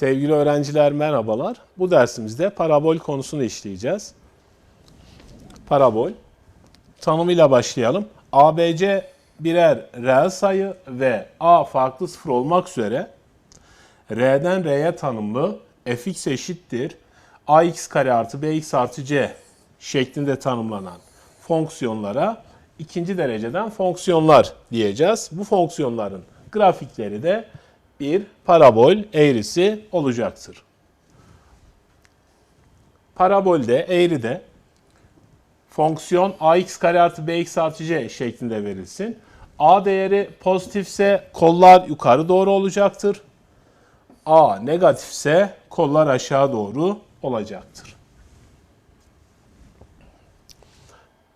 Sevgili öğrenciler merhabalar. Bu dersimizde parabol konusunu işleyeceğiz. Parabol. Tanımıyla başlayalım. ABC birer reel sayı ve A farklı sıfır olmak üzere R'den R'ye tanımlı fx eşittir ax kare artı bx artı c şeklinde tanımlanan fonksiyonlara ikinci dereceden fonksiyonlar diyeceğiz. Bu fonksiyonların grafikleri de bir parabol eğrisi olacaktır. Parabolde, eğride fonksiyon ax kare artı bx artı c şeklinde verilsin. A değeri pozitifse kollar yukarı doğru olacaktır. A negatifse kollar aşağı doğru olacaktır.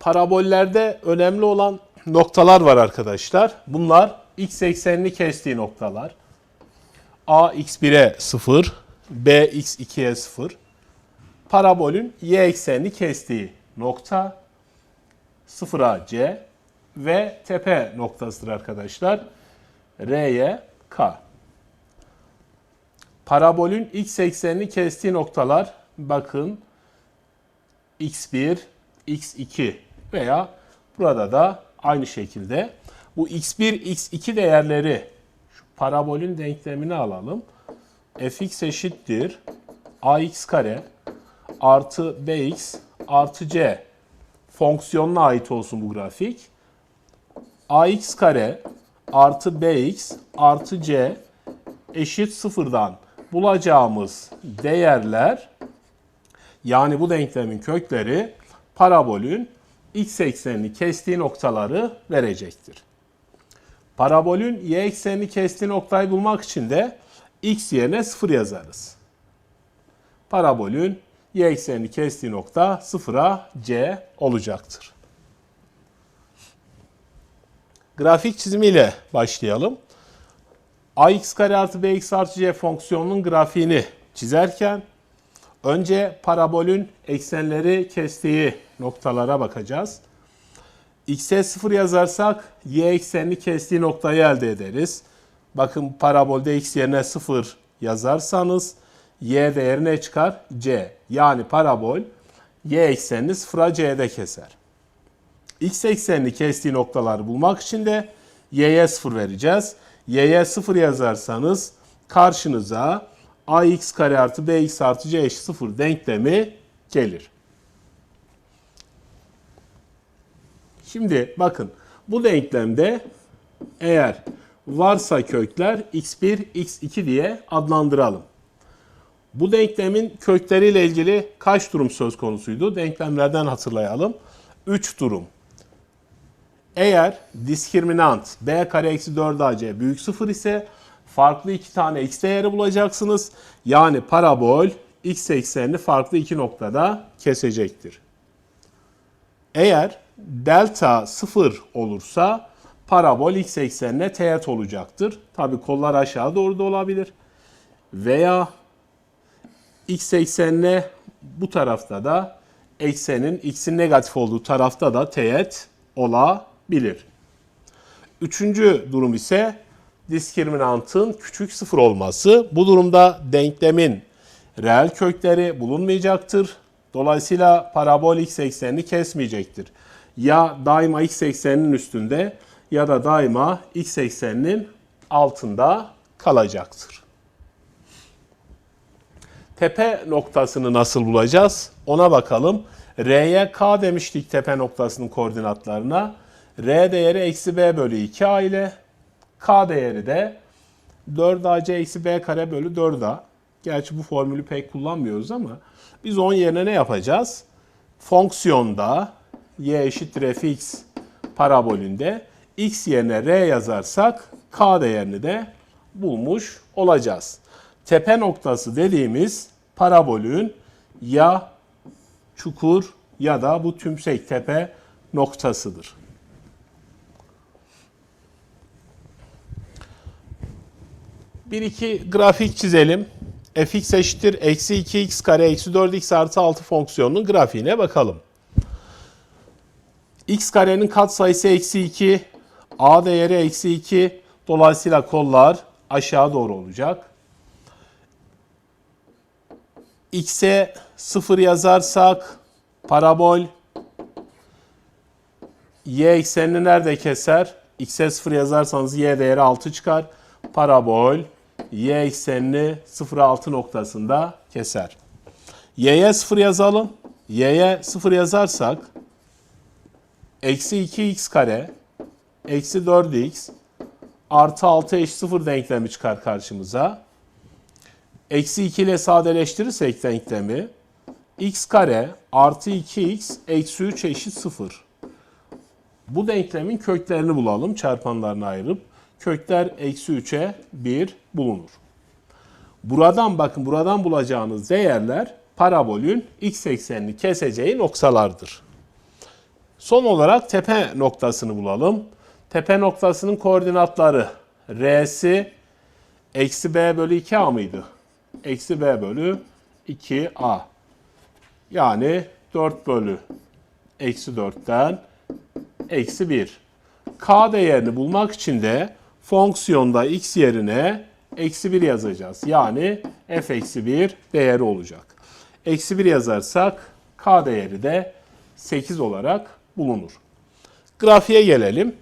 Parabollerde önemli olan noktalar var arkadaşlar. Bunlar x eksenini kestiği noktalar. A x1'e 0, B x2'ye 0. Parabolün y eksenini kestiği nokta 0'a C ve tepe noktasıdır arkadaşlar. R'ye K. Parabolün x eksenini kestiği noktalar bakın x1, x2 veya burada da aynı şekilde bu x1, x2 değerleri parabolün denklemini alalım. fx eşittir ax kare artı bx artı c fonksiyonuna ait olsun bu grafik. ax kare artı bx artı c eşit sıfırdan bulacağımız değerler yani bu denklemin kökleri parabolün x eksenini kestiği noktaları verecektir. Parabolün y eksenini kestiği noktayı bulmak için de x yerine 0 yazarız. Parabolün y eksenini kestiği nokta 0'a c olacaktır. Grafik çizimiyle başlayalım. ax kare artı bx artı c fonksiyonunun grafiğini çizerken önce parabolün eksenleri kestiği noktalara bakacağız. X'e 0 yazarsak y eksenini kestiği noktayı elde ederiz. Bakın parabolde x yerine 0 yazarsanız y değeri ne çıkar? c. Yani parabol y eksenini 0'a c'de keser. x eksenini kestiği noktaları bulmak için de y'ye 0 vereceğiz. y'ye 0 yazarsanız karşınıza ax kare artı bx artı c eşit 0 denklemi gelir. Şimdi bakın bu denklemde eğer varsa kökler x1, x2 diye adlandıralım. Bu denklemin kökleriyle ilgili kaç durum söz konusuydu? Denklemlerden hatırlayalım. 3 durum. Eğer diskriminant b kare eksi 4ac büyük 0 ise farklı iki tane x değeri bulacaksınız. Yani parabol x eksenini farklı iki noktada kesecektir. Eğer delta 0 olursa parabol x eksenine teğet olacaktır. Tabi kollar aşağı doğru da olabilir. Veya x eksenine bu tarafta da eksenin x'in negatif olduğu tarafta da teğet olabilir. Üçüncü durum ise diskriminantın küçük sıfır olması. Bu durumda denklemin reel kökleri bulunmayacaktır. Dolayısıyla parabol x eksenini kesmeyecektir. Ya daima x ekseninin üstünde ya da daima x ekseninin altında kalacaktır. Tepe noktasını nasıl bulacağız? Ona bakalım. R'ye k demiştik tepe noktasının koordinatlarına. R değeri eksi b bölü 2a ile k değeri de 4ac eksi b kare bölü 4a. Gerçi bu formülü pek kullanmıyoruz ama biz onun yerine ne yapacağız? Fonksiyonda y eşittir fx parabolünde x yerine r yazarsak k değerini de bulmuş olacağız. Tepe noktası dediğimiz parabolün ya çukur ya da bu tümsek tepe noktasıdır. Bir iki grafik çizelim. Fx eşittir eksi 2x kare eksi 4x artı 6 fonksiyonunun grafiğine bakalım. x karenin katsayısı eksi 2, a değeri eksi 2. Dolayısıyla kollar aşağı doğru olacak. x'e 0 yazarsak parabol y eksenini nerede keser? x'e 0 yazarsanız y değeri 6 çıkar. Parabol y eksenini 0'a 6 noktasında keser. y'ye 0 yazalım. y'ye 0 yazarsak eksi 2x kare eksi 4x artı 6 eşit 0 denklemi çıkar karşımıza. Eksi 2 ile sadeleştirirsek denklemi x kare artı 2x eksi 3 eşit 0. Bu denklemin köklerini bulalım çarpanlarını ayırıp. Kökler eksi 3'e 1 bulunur. Buradan bakın buradan bulacağınız değerler parabolün x eksenini keseceği noktalardır. Son olarak tepe noktasını bulalım. Tepe noktasının koordinatları r'si eksi b bölü 2a mıydı? Eksi b bölü 2a. Yani 4 bölü eksi 4'ten eksi 1. K değerini bulmak için de fonksiyonda x yerine eksi 1 yazacağız. Yani f eksi 1 değeri olacak. Eksi 1 yazarsak K değeri de 8 olarak bulunur. Grafiğe gelelim.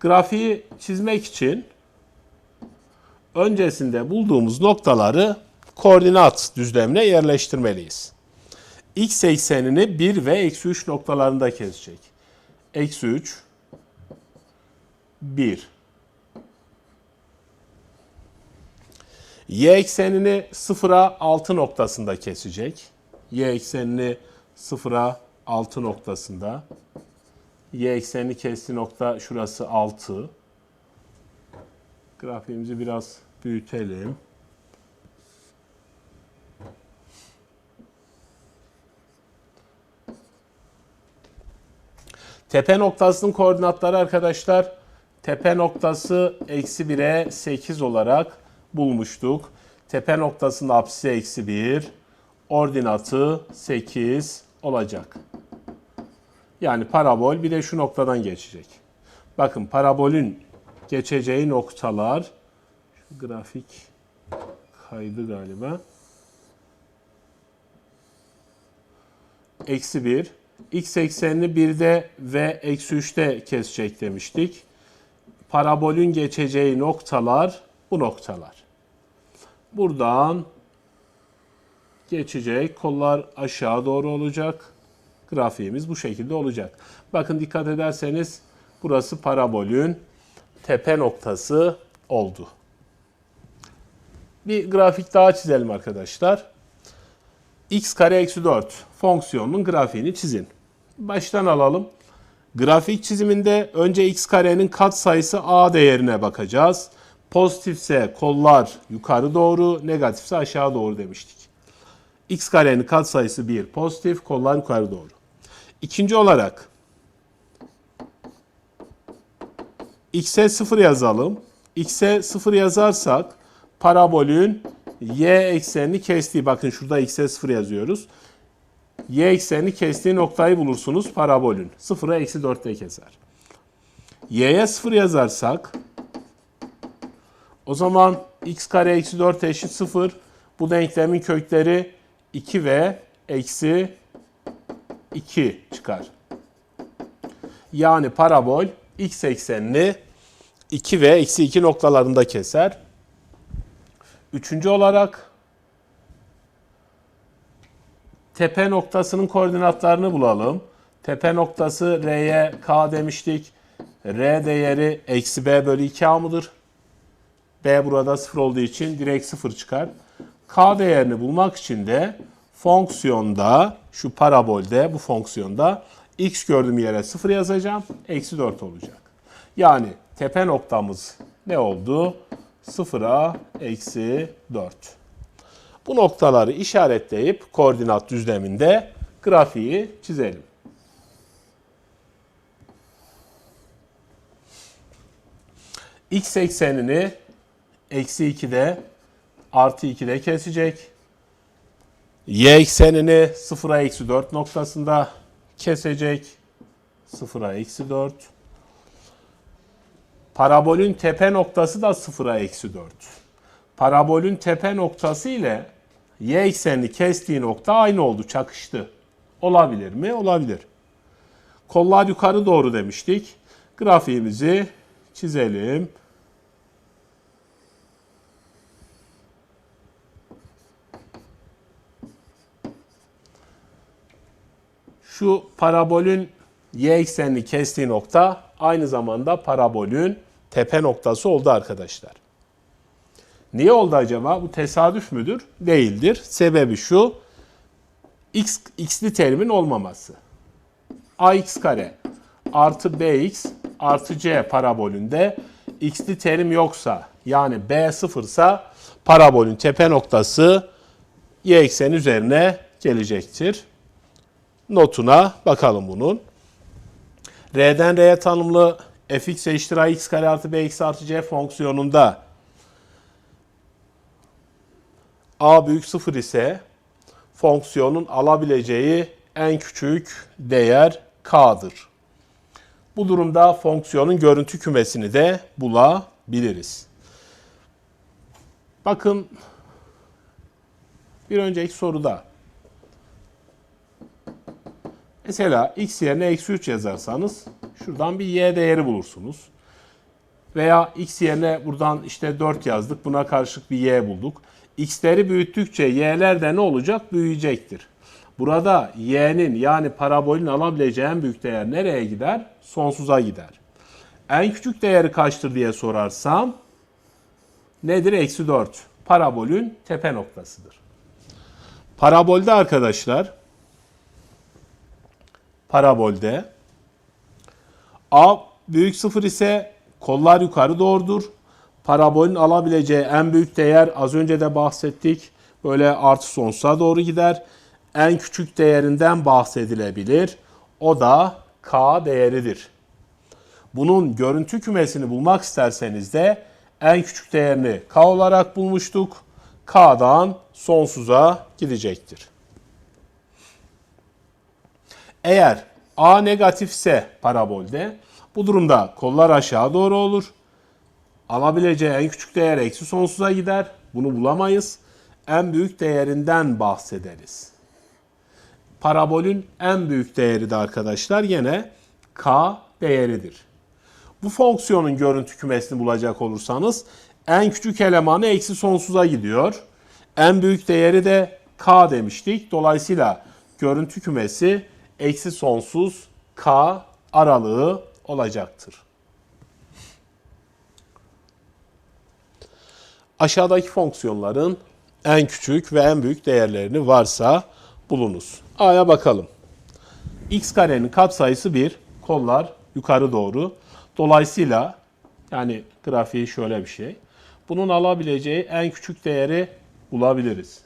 Grafiği çizmek için öncesinde bulduğumuz noktaları koordinat düzlemine yerleştirmeliyiz. X eksenini 1 ve eksi 3 noktalarında kesecek. Eksi 3, 1. Y eksenini 0'a 6 noktasında kesecek. Y eksenini 0'a 6 noktasında. Y eksenini kestiği nokta şurası 6. Grafiğimizi biraz büyütelim. Tepe noktasının koordinatları arkadaşlar tepe noktası eksi 1'e 8 olarak bulmuştuk. Tepe noktasının apsisi eksi 1, ordinatı 8 olacak. Yani parabol bir de şu noktadan geçecek. Bakın parabolün geçeceği noktalar şu grafik kaydı galiba. Eksi 1. X eksenini 1'de ve eksi 3'te kesecek demiştik. Parabolün geçeceği noktalar bu noktalar. Buradan geçecek. Kollar aşağı doğru olacak. Grafiğimiz bu şekilde olacak. Bakın dikkat ederseniz burası parabolün tepe noktası oldu. Bir grafik daha çizelim arkadaşlar. X kare eksi 4 fonksiyonunun grafiğini çizin. Baştan alalım. Grafik çiziminde önce x karenin kat sayısı a değerine bakacağız. Pozitifse kollar yukarı doğru, negatifse aşağı doğru demiştik. x karenin kat sayısı 1 pozitif, kollar yukarı doğru. İkinci olarak x'e 0 yazalım. x'e 0 yazarsak parabolün y eksenini kestiği, bakın şurada x'e 0 yazıyoruz. y eksenini kestiği noktayı bulursunuz parabolün. 0'a eksi 4'te keser. y'ye 0 yazarsak o zaman x kare eksi 4 eşit 0. Bu denklemin kökleri 2 ve eksi 2 çıkar. Yani parabol x eksenini 2 ve eksi 2 noktalarında keser. Üçüncü olarak tepe noktasının koordinatlarını bulalım. Tepe noktası R'ye K demiştik. R değeri eksi B bölü 2A mıdır? B burada 0 olduğu için direkt 0 çıkar. K değerini bulmak için de fonksiyonda şu parabolde bu fonksiyonda x gördüğüm yere 0 yazacağım. Eksi 4 olacak. Yani tepe noktamız ne oldu? 0'a eksi 4. Bu noktaları işaretleyip koordinat düzleminde grafiği çizelim. X eksenini eksi 2'de artı 2'de kesecek. Y eksenini 0'a eksi 4 noktasında kesecek. 0'a eksi 4. Parabolün tepe noktası da 0'a eksi 4. Parabolün tepe noktası ile y eksenini kestiği nokta aynı oldu, çakıştı. Olabilir mi? Olabilir. Kollar yukarı doğru demiştik. Grafiğimizi çizelim. Şu parabolün y eksenini kestiği nokta aynı zamanda parabolün tepe noktası oldu arkadaşlar. Niye oldu acaba? Bu tesadüf müdür? Değildir. Sebebi şu. X, x'li terimin olmaması. ax kare artı bx artı c parabolünde x'li terim yoksa yani b sıfırsa parabolün tepe noktası y ekseni üzerine gelecektir. Notuna bakalım bunun. R'den R'ye tanımlı fx eşittir ax kare artı bx artı c fonksiyonunda a büyük sıfır ise fonksiyonun alabileceği en küçük değer k'dır. Bu durumda fonksiyonun görüntü kümesini de bulabiliriz. Bakın bir önceki soruda mesela x yerine eksi 3 yazarsanız şuradan bir y değeri bulursunuz. Veya x yerine buradan işte 4 yazdık buna karşılık bir y bulduk. x'leri büyüttükçe y'ler de ne olacak? Büyüyecektir. Burada y'nin yani parabolün alabileceği en büyük değer nereye gider? Sonsuza gider. En küçük değeri kaçtır diye sorarsam nedir? Eksi 4. Parabolün tepe noktasıdır. Parabolde arkadaşlar parabolde a büyük sıfır ise kollar yukarı doğrudur. Parabolün alabileceği en büyük değer az önce de bahsettik. Böyle artı sonsuza doğru gider. En küçük değerinden bahsedilebilir. O da k değeridir. Bunun görüntü kümesini bulmak isterseniz de en küçük değerini k olarak bulmuştuk. k'dan sonsuza gidecektir. Eğer a negatifse parabolde bu durumda kollar aşağı doğru olur. Alabileceği en küçük değer eksi sonsuza gider. Bunu bulamayız. En büyük değerinden bahsederiz. Parabolün en büyük değeri de arkadaşlar yine k değeridir. Bu fonksiyonun görüntü kümesini bulacak olursanız en küçük elemanı eksi sonsuza gidiyor. En büyük değeri de k demiştik. Dolayısıyla görüntü kümesi eksi sonsuz k aralığı olacaktır. Aşağıdaki fonksiyonların en küçük ve en büyük değerlerini varsa bulunuz. A'ya bakalım. x karenin katsayısı 1, kollar yukarı doğru. Dolayısıyla yani grafiği şöyle bir şey. Bunun alabileceği en küçük değeri bulabiliriz.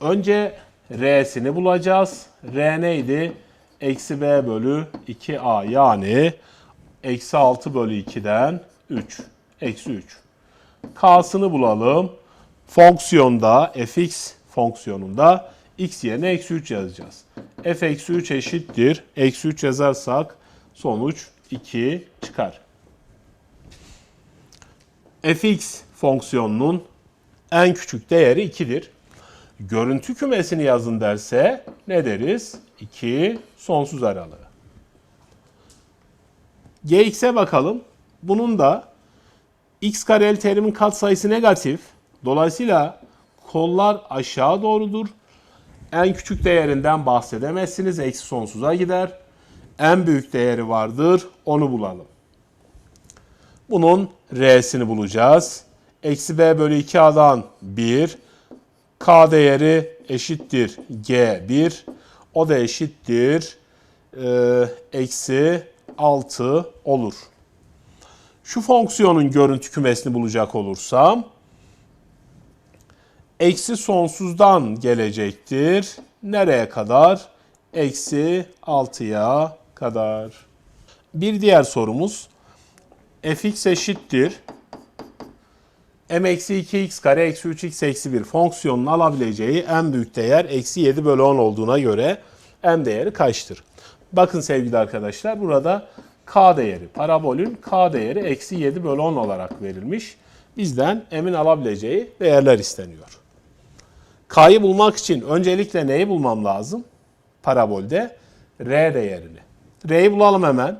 Önce R'sini bulacağız. R neydi? Eksi B bölü 2A yani eksi 6 bölü 2'den 3. Eksi 3. K'sını bulalım. Fonksiyonda fx fonksiyonunda x yerine eksi 3 yazacağız. f eksi 3 eşittir. Eksi 3 yazarsak sonuç 2 çıkar. fx fonksiyonunun en küçük değeri 2'dir. Görüntü kümesini yazın derse ne deriz? 2 sonsuz aralığı. gx'e bakalım. Bunun da x kareli terimin katsayısı negatif. Dolayısıyla kollar aşağı doğrudur. En küçük değerinden bahsedemezsiniz. Eksi sonsuza gider. En büyük değeri vardır. Onu bulalım. Bunun r'sini bulacağız. Eksi b bölü 2a'dan 1. k değeri eşittir g1. O da eşittir. E, eksi 6 olur. Şu fonksiyonun görüntü kümesini bulacak olursam eksi sonsuzdan gelecektir. Nereye kadar? Eksi 6'ya kadar. Bir diğer sorumuz fx eşittir. M eksi 2x kare eksi 3x eksi 1 fonksiyonun alabileceği en büyük değer eksi 7 bölü 10 olduğuna göre m değeri kaçtır? Bakın sevgili arkadaşlar burada K değeri, parabolün K değeri eksi 7 bölü 10 olarak verilmiş. Bizden emin alabileceği değerler isteniyor. K'yı bulmak için öncelikle neyi bulmam lazım? Parabolde R değerini. R'yi bulalım hemen.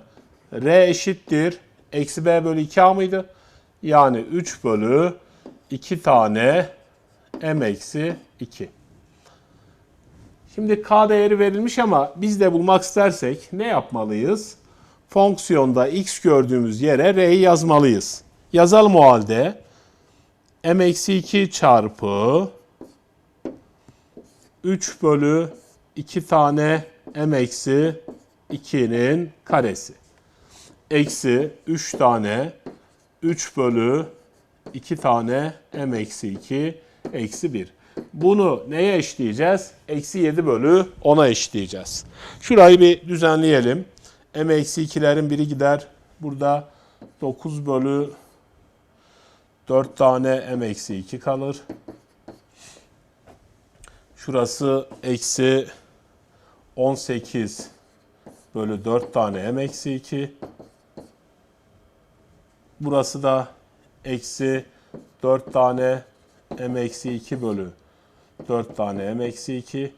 R eşittir. Eksi B bölü 2A mıydı? Yani 3 bölü 2 tane M eksi 2. Şimdi K değeri verilmiş ama biz de bulmak istersek ne yapmalıyız? Fonksiyonda x gördüğümüz yere R'yi yazmalıyız. Yazalım o halde. M eksi 2 çarpı 3 bölü 2 tane M eksi 2'nin karesi. Eksi 3 tane 3 bölü 2 tane M eksi 2 eksi 1. Bunu neye eşleyeceğiz? Eksi 7 bölü 10'a eşleyeceğiz. Şurayı bir düzenleyelim. M eksi 2'lerin biri gider. Burada 9 bölü 4 tane M eksi 2 kalır. Şurası eksi 18 bölü 4 tane M eksi 2. Burası da eksi 4 tane M eksi 2 bölü 4 tane M eksi 2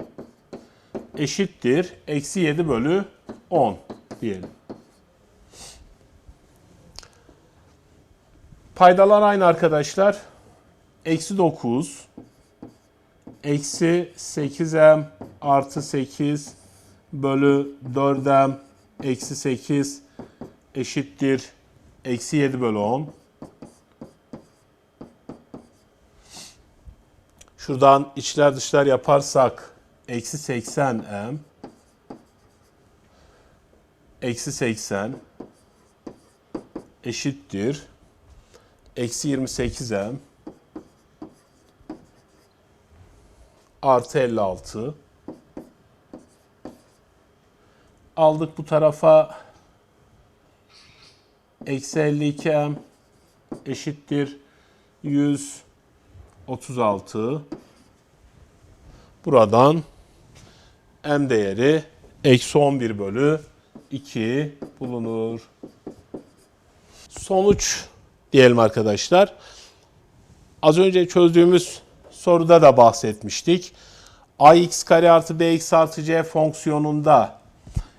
eşittir. Eksi 7 bölü 10 diyelim. Paydalar aynı arkadaşlar. Eksi 9 eksi 8m artı 8 bölü 4m eksi 8 eşittir eksi 7 bölü 10. Şuradan içler dışlar yaparsak eksi 80m eksi 80 eşittir. Eksi 28m artı 56 aldık bu tarafa eksi 52m eşittir 136 buradan m değeri eksi 11 bölü 2 bulunur. Sonuç diyelim arkadaşlar. Az önce çözdüğümüz soruda da bahsetmiştik. ax kare artı bx artı c fonksiyonunda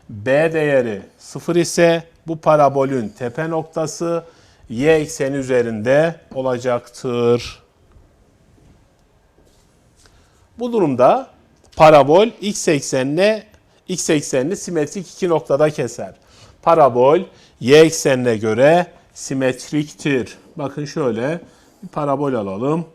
b değeri 0 ise bu parabolün tepe noktası y ekseni üzerinde olacaktır. Bu durumda parabol x eksenine x eksenini simetrik iki noktada keser. Parabol y eksenine göre simetriktir. Bakın şöyle bir parabol alalım.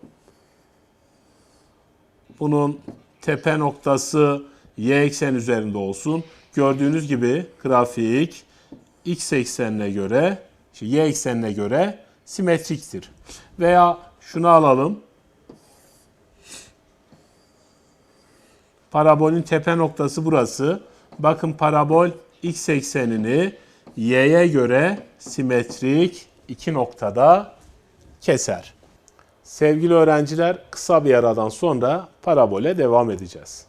Bunun tepe noktası y eksen üzerinde olsun. Gördüğünüz gibi grafik x eksenine göre, y eksenine göre simetriktir. Veya şunu alalım. Parabolün tepe noktası burası. Bakın parabol x eksenini y'ye göre simetrik iki noktada keser. Sevgili öğrenciler kısa bir aradan sonra parabole devam edeceğiz.